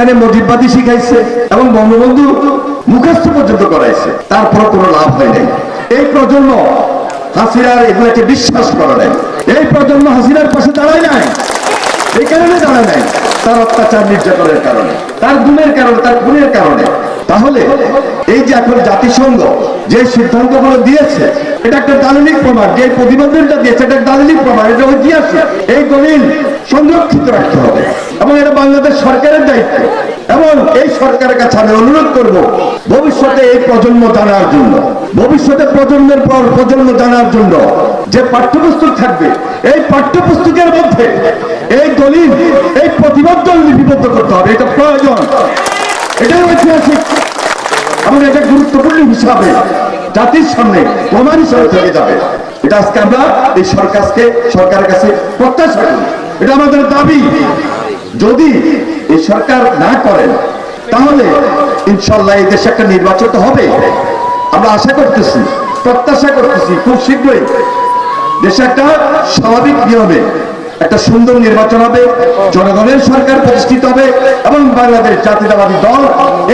এখানে মজিবাদি শিখাইছে এবং বঙ্গবন্ধু মুখস্থ পর্যন্ত করাইছে। তারপর কোনো লাভ হয় নাই। এই প্রজন্ম হাসিনার এগুলাকে বিশ্বাস করা নাই। এই প্রজন্ম হাসিনার পাশে দাঁড়ায় নাই। এই কারণে দাঁড়ায় নাই। তার অত্যাচার নির্যাতনের কারণে, তার গুণের কারণে, তার গুণের কারণে। তাহলে এই যে এখন জাতিসংঘ যে সিদ্ধান্তগুলো দিয়েছে, এটা একটা দালিলিক প্রমাণ, যে প্রতিবেদনটা দিয়েছে, এটা দালিলিক প্রমাণ, এটা ঐতিহাসিক। এই দলিল সংরক্ষিত রাখতে হবে। এবং এটা বাংলাদেশ সরকারের দায়িত্ব। এবং এই সরকারের কাছে আমি অনুরোধ করব, ভবিষ্যতে এই প্রজন্ম জানার জন্য, ভবিষ্যতে প্রজন্মের পর প্রজন্ম জানার জন্য যে পাঠ্যপুস্তক থাকবে, এই পাঠ্যপুস্তকের মধ্যে এই দলিল, এই প্রতিবাদ লিপিবদ্ধ করতে হবে, এটা প্রয়োজন। এটাই ঐতিহাসিক এবং এটা গুরুত্বপূর্ণ হিসাবে জাতির সামনে প্রমাণ হিসাবে থেকে যাবে এটা আজকে আমরা এই সরকারকে, সরকারের কাছে প্রত্যাশা করি। এটা আমাদের দাবি। যদি এই সরকার না করেন তাহলে ইনশাল্লাহ এই দেশে একটা নির্বাচন হবে। আমরা আশা করতেছি, প্রত্যাশা করতেছি খুব শীঘ্রই দেশে একটা স্বাভাবিক নিয়মে একটা সুন্দর নির্বাচন হবে, জনগণের সরকার প্রতিষ্ঠিত হবে এবং বাংলাদেশ জাতীয়তাবাদী দল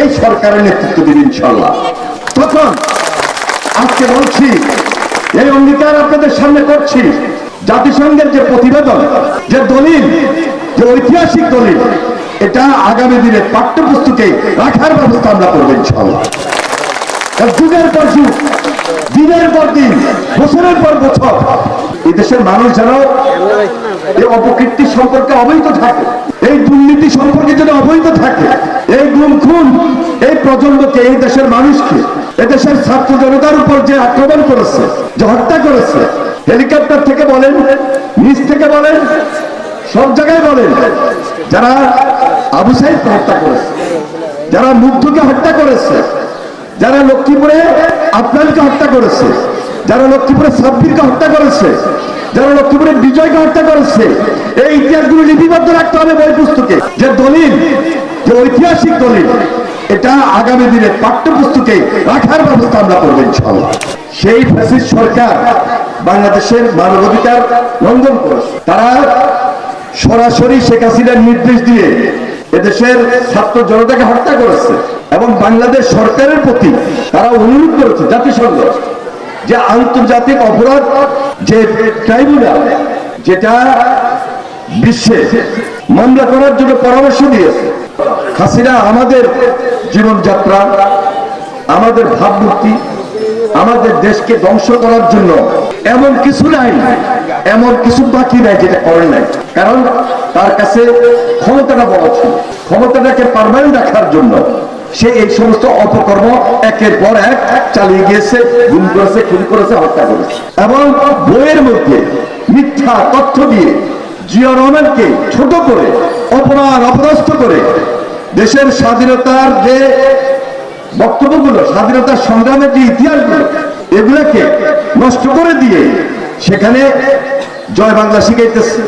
এই সরকারের নেতৃত্ব দিবে ইনশাল্লাহ তখন আজকে বলছি, এই অঙ্গীকার আপনাদের সামনে করছি। জাতিসংঘের যে প্রতিবেদন, যে দলিল, যে ঐতিহাসিক দলিল, এটা আগামী দিনে পাঠ্যপুস্তকে রাখার ব্যবস্থা আমরা করব ইনশাল্লাহ যুগের পর যুগ, দিনের পর দিন, বছরের পর বছর দেশের মানুষ যেন এই অপকীর্তি সম্পর্কে অবৈধ থাকে, এই দুর্নীতি সম্পর্কে যেন অবৈধ থাকে, এই গুম খুন, এই প্রজন্মকে এই দেশের মানুষকে এই দেশের ছাত্র জনতার উপর যে আক্রমণ করেছে, যে হত্যা করেছে, হেলিকপ্টার থেকে বলেন, নিচ থেকে বলেন, সব জায়গায় বলেন, যারা আবু সাইদকে হত্যা করেছে, যারা মুগ্ধকে হত্যা করেছে, যারা লক্ষ্মীপুরে আফগানকে হত্যা করেছে যারা লক্ষ্মীপুরে সাব্বিরকে হত্যা করেছে, যারা লক্ষ্মীপুরে বিজয়কে হত্যা করেছে, এই ইতিহাসগুলো লিপিবদ্ধ রাখতে হবে বই পুস্তকে যে দলিল, যে ঐতিহাসিক দলিল, এটা আগামী দিনে পাঠ্যপুস্তকে রাখার ব্যবস্থা আমরা করব ইনশাল্লাহ সেই ফ্যাসিস্ট সরকার বাংলাদেশের মানবাধিকার লঙ্ঘন করেছে। তারা সরাসরি শেখ হাসিনার নির্দেশ দিয়ে এদেশের ছাত্র জনতাকে হত্যা করেছে এবং বাংলাদেশ সরকারের প্রতি তারা অনুরোধ করেছে জাতিসংঘ। যে আন্তর্জাতিক অপরাধ, যে ট্রাইব্যুনাল, যেটা বিশ্বে মামলা করার জন্য পরামর্শ দিয়েছে। হাসিনা আমাদের জীবনযাত্রা, আমাদের ভাবমূর্তি, আমাদের দেশকে ধ্বংস করার জন্য এমন কিছু নাই, এমন কিছু বাকি নাই যেটা করেন নাই। কারণ তার কাছে ক্ষমতাটা বড় ক্ষমতাটাকে পারমানেন্ট রাখার জন্য সে এই সমস্ত অপকর্ম একের পর এক চালিয়ে গিয়েছে, গুম করেছে, খুন করেছে, হত্যা করেছে। এবং বইয়ের মধ্যে মিথ্যা তথ্য দিয়ে জিয়া রহমানকে ছোট করে, অপমান অপদস্থ করে দেশের স্বাধীনতার যে বক্তব্যগুলো, স্বাধীনতার সংগ্রামের যে ইতিহাসগুলো, এগুলোকে নষ্ট করে দিয়ে সেখানে জয় বাংলা শিখাইতেছে।